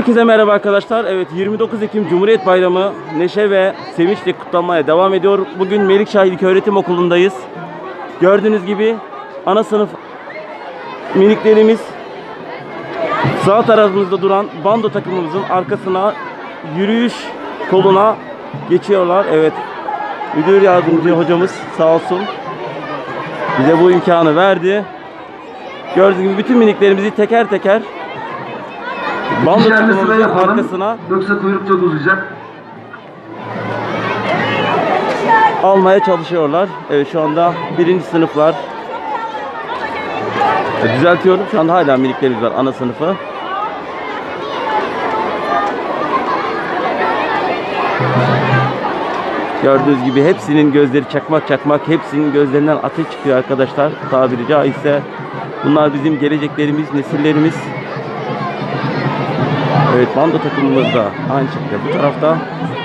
Herkese merhaba arkadaşlar. Evet 29 Ekim Cumhuriyet Bayramı neşe ve sevinçle kutlanmaya devam ediyor. Bugün Melikşah İlköğretim Okulu'ndayız. Gördüğünüz gibi ana sınıf miniklerimiz sağ tarafımızda duran bando takımımızın arkasına yürüyüş koluna geçiyorlar. Evet müdür yardımcı hocamız sağ olsun bize bu imkanı verdi. Gördüğünüz gibi bütün miniklerimizi teker teker İkişerli sıra yapalım. arkasına Yoksa kuyruk çok uzayacak. almaya çalışıyorlar. Evet şu anda birinci sınıflar. E, Düzeltiyorum. Şu anda hala miniklerimiz var ana sınıfı. Gördüğünüz gibi hepsinin gözleri çakmak çakmak, hepsinin gözlerinden ateş çıkıyor arkadaşlar. Tabiri caizse bunlar bizim geleceklerimiz, nesillerimiz. Evet bando takımımız da aynı şekilde bu tarafta.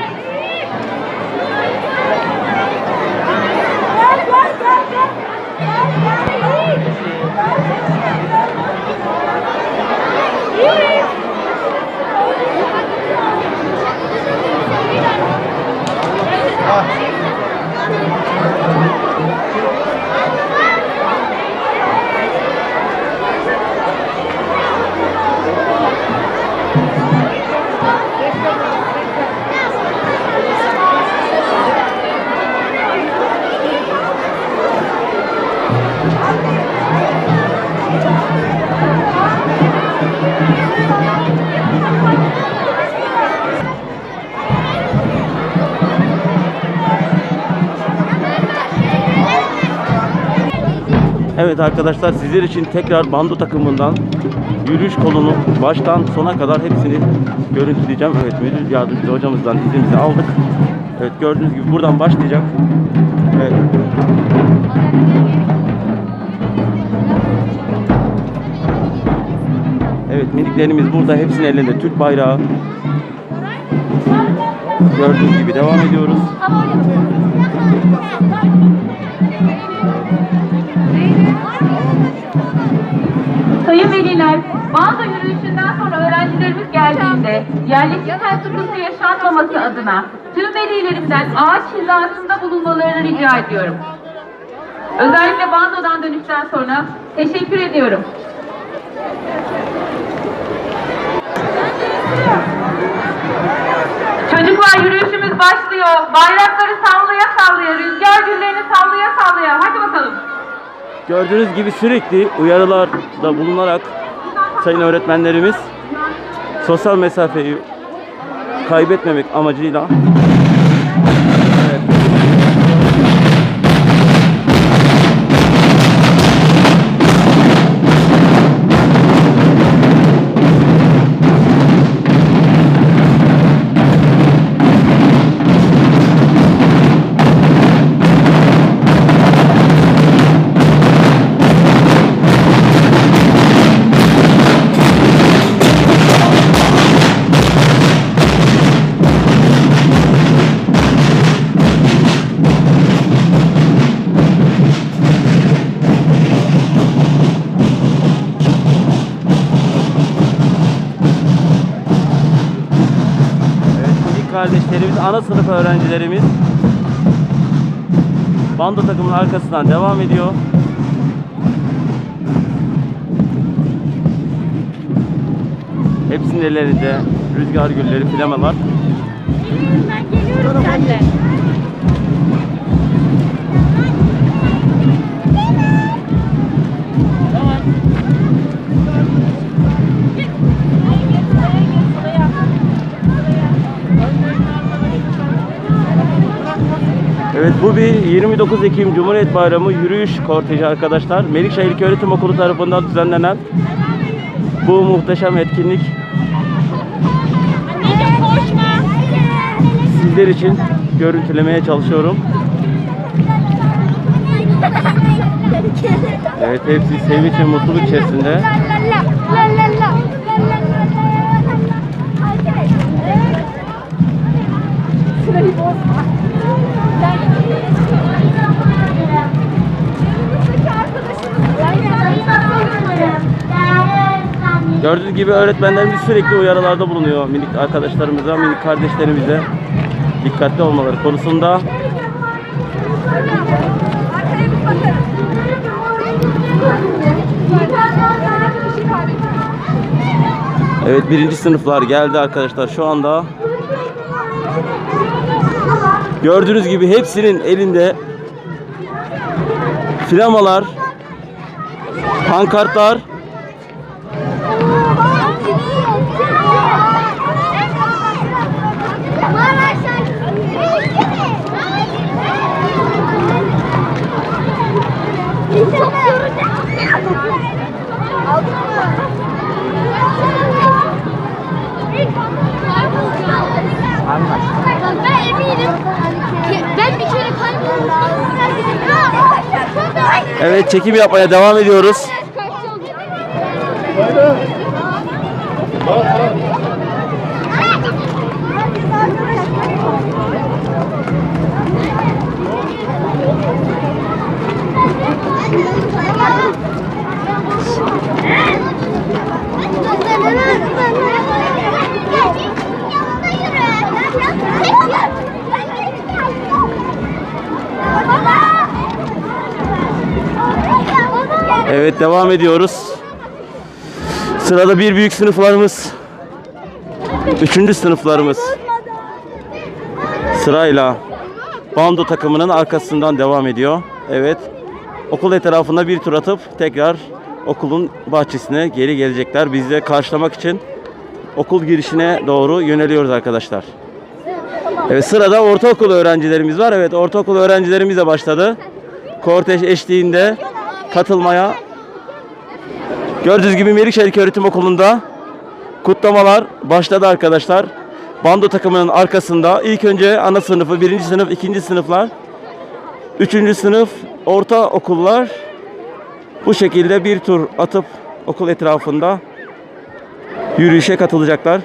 Evet arkadaşlar sizler için tekrar bando takımından yürüyüş kolunu baştan sona kadar hepsini görüntüleyeceğim. Evet müdür yardımcısı hocamızdan iznimizi aldık. Evet gördüğünüz gibi buradan başlayacak. Evet. Evet miniklerimiz burada hepsinin elinde Türk bayrağı. Gördüğünüz gibi devam ediyoruz. Sayın veliler, bazı yürüyüşünden sonra öğrencilerimiz geldiğinde yerleşimden sıkıntı yaşanmaması adına tüm velilerimden ağaç hizasında bulunmalarını rica ediyorum. Özellikle bandodan dönüşten sonra teşekkür ediyorum. Çocuklar yürüyüşümüz başlıyor. Bayrakları sallaya sallaya, rüzgar güllerini sallaya sallaya. Hadi bakalım. Gördüğünüz gibi sürekli uyarılarda bulunarak sayın öğretmenlerimiz sosyal mesafeyi kaybetmemek amacıyla kardeşlerimiz, ana sınıf öğrencilerimiz bando takımının arkasından devam ediyor. Hepsinin ellerinde rüzgar gülleri, flamalar. Ben geliyorum seninle. Evet bu bir 29 Ekim Cumhuriyet Bayramı yürüyüş korteji arkadaşlar. Melikşehir İlköğretim Okulu tarafından düzenlenen bu muhteşem etkinlik sizler için görüntülemeye çalışıyorum. Evet hepsi sevinç ve mutluluk içerisinde. Sırayı bozma. Gördüğünüz gibi öğretmenlerimiz sürekli uyarılarda bulunuyor minik arkadaşlarımıza, minik kardeşlerimize dikkatli olmaları konusunda. Evet birinci sınıflar geldi arkadaşlar şu anda. Gördüğünüz gibi hepsinin elinde flamalar, pankartlar Evet çekim yapmaya devam ediyoruz. Evet devam ediyoruz. Sırada bir büyük sınıflarımız. Üçüncü sınıflarımız. Sırayla bando takımının arkasından devam ediyor. Evet. Okul etrafında bir tur atıp tekrar okulun bahçesine geri gelecekler. Biz de karşılamak için okul girişine doğru yöneliyoruz arkadaşlar. Evet sırada ortaokul öğrencilerimiz var. Evet ortaokul öğrencilerimiz de başladı. Kortej eşliğinde katılmaya Gördüğünüz gibi Melikşehir Öğretim Okulu'nda kutlamalar başladı arkadaşlar. Bando takımının arkasında ilk önce ana sınıfı, birinci sınıf, ikinci sınıflar, üçüncü sınıf, orta okullar bu şekilde bir tur atıp okul etrafında yürüyüşe katılacaklar.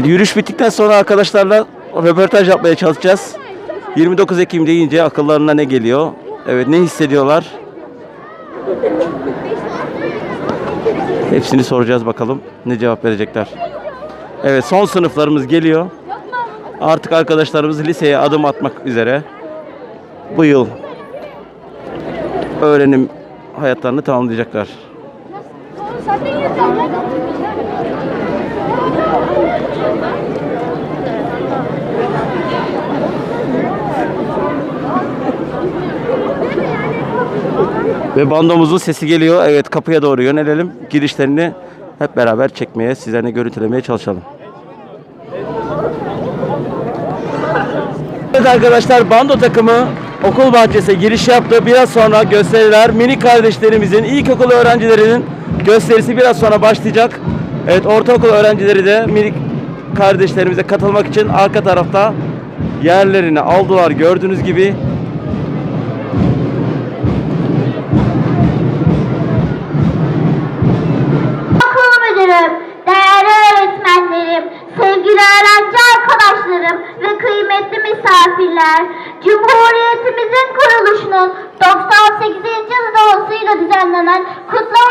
Evet yürüyüş bittikten sonra arkadaşlarla röportaj yapmaya çalışacağız. 29 Ekim deyince akıllarına ne geliyor? Evet ne hissediyorlar? Hepsini soracağız bakalım ne cevap verecekler. Evet son sınıflarımız geliyor. Artık arkadaşlarımız liseye adım atmak üzere. Bu yıl öğrenim hayatlarını tamamlayacaklar. Ve bandomuzun sesi geliyor. Evet kapıya doğru yönelelim. Girişlerini hep beraber çekmeye, sizlerle görüntülemeye çalışalım. Evet arkadaşlar bando takımı okul bahçesine giriş yaptı. Biraz sonra gösteriler minik kardeşlerimizin, ilkokul öğrencilerinin gösterisi biraz sonra başlayacak. Evet ortaokul öğrencileri de minik kardeşlerimize katılmak için arka tarafta yerlerini aldılar gördüğünüz gibi. Kutlanan kutlama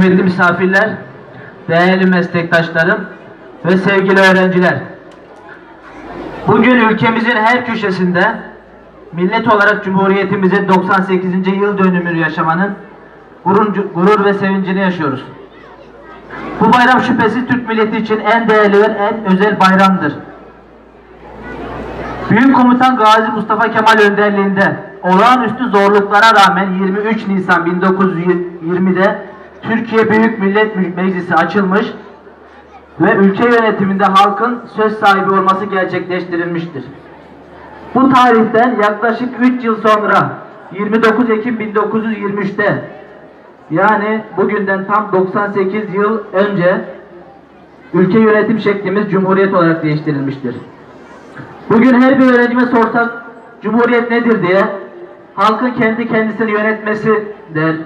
kıymetli misafirler, değerli meslektaşlarım ve sevgili öğrenciler. Bugün ülkemizin her köşesinde millet olarak Cumhuriyetimizin 98. yıl dönümünü yaşamanın gurur, ve sevincini yaşıyoruz. Bu bayram şüphesiz Türk milleti için en değerli ve en özel bayramdır. Büyük Komutan Gazi Mustafa Kemal önderliğinde olağanüstü zorluklara rağmen 23 Nisan 1920'de Türkiye Büyük Millet Meclisi açılmış ve ülke yönetiminde halkın söz sahibi olması gerçekleştirilmiştir. Bu tarihten yaklaşık 3 yıl sonra 29 Ekim 1923'te yani bugünden tam 98 yıl önce ülke yönetim şeklimiz Cumhuriyet olarak değiştirilmiştir. Bugün her bir öğrencime sorsak Cumhuriyet nedir diye halkın kendi kendisini yönetmesi der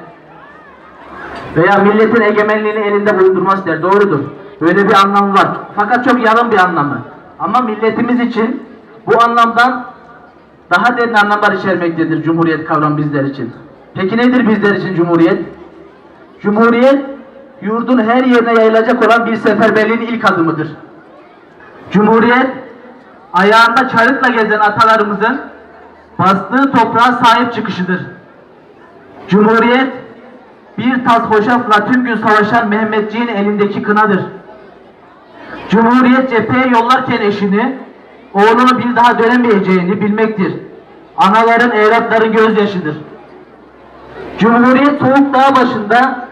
veya milletin egemenliğini elinde bulundurması der. Doğrudur. Böyle bir anlamı var. Fakat çok yarım bir anlamı. Ama milletimiz için bu anlamdan daha derin anlamlar içermektedir Cumhuriyet kavramı bizler için. Peki nedir bizler için Cumhuriyet? Cumhuriyet yurdun her yerine yayılacak olan bir seferberliğin ilk adımıdır. Cumhuriyet ayağında çarıkla gezen atalarımızın bastığı toprağa sahip çıkışıdır. Cumhuriyet bir tas hoşafla tüm gün savaşan Mehmetçiğin elindeki kınadır. Cumhuriyet cepheye yollarken eşini, oğlunu bir daha dönemeyeceğini bilmektir. Anaların, evlatların gözyaşıdır. Cumhuriyet soğuk dağ başında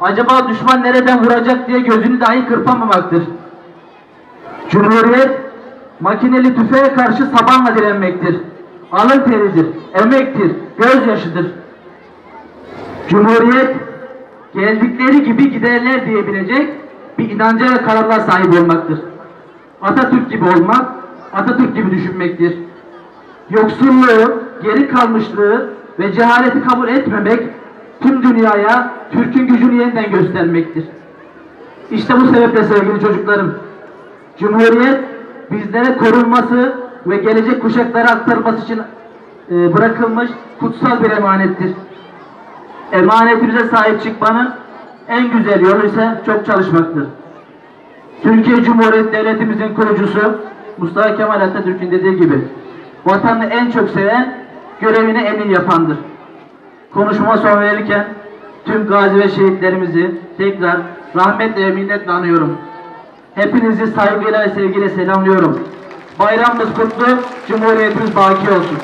acaba düşman nereden vuracak diye gözünü dahi kırpamamaktır. Cumhuriyet makineli tüfeğe karşı sabanla direnmektir. Alın teridir, emektir, gözyaşıdır. Cumhuriyet geldikleri gibi giderler diyebilecek bir inanca ve kararlar sahibi olmaktır. Atatürk gibi olmak, Atatürk gibi düşünmektir. Yoksulluğu, geri kalmışlığı ve cehaleti kabul etmemek tüm dünyaya Türk'ün gücünü yeniden göstermektir. İşte bu sebeple sevgili çocuklarım, Cumhuriyet bizlere korunması ve gelecek kuşaklara aktarılması için e, bırakılmış kutsal bir emanettir. Emanetimize sahip çıkmanın en güzel yolu ise çok çalışmaktır. Türkiye Cumhuriyeti Devletimizin kurucusu Mustafa Kemal Atatürk'ün dediği gibi vatanını en çok seven görevini en iyi yapandır. Konuşmama son verirken tüm gazi ve şehitlerimizi tekrar rahmetle ve minnetle anıyorum. Hepinizi saygıyla ve sevgiyle selamlıyorum. Bayramımız kutlu, Cumhuriyetimiz baki olsun.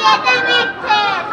Türkiye demektir.